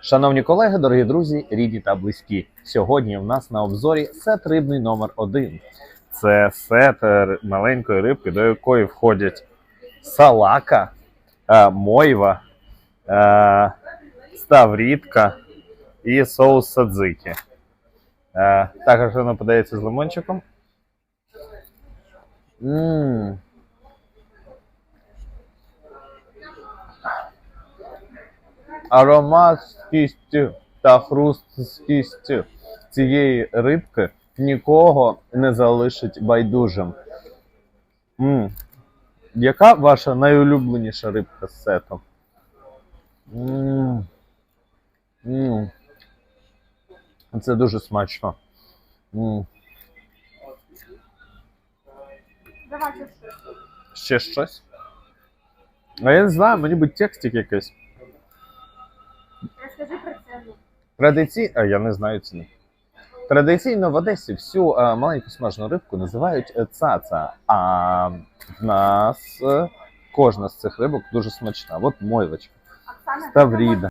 Шановні колеги, дорогі друзі, рідні та близькі. Сьогодні в нас на обзорі сет рибний номер 1 Це сет е, маленької рибки, до якої входять салака, е, мойва, е, ставрідка і соус садзики. Також воно подається з лимончиком. Мм. Аромат з кістю та хруст з кістю цієї рибки нікого не залишить байдужим. м Яка ваша найулюбленіша рибка з сету? м м Це дуже смачно. м Давайте ще. Ще щось? А я не знаю, мені би текстик якийсь. Розкажи про ціну. Традицій... А я не знаю ціни. Традиційно в Одесі всю а, маленьку смажену рибку називають е, цаца. А в нас а, кожна з цих рибок дуже смачна. От мойвочка, ставріда.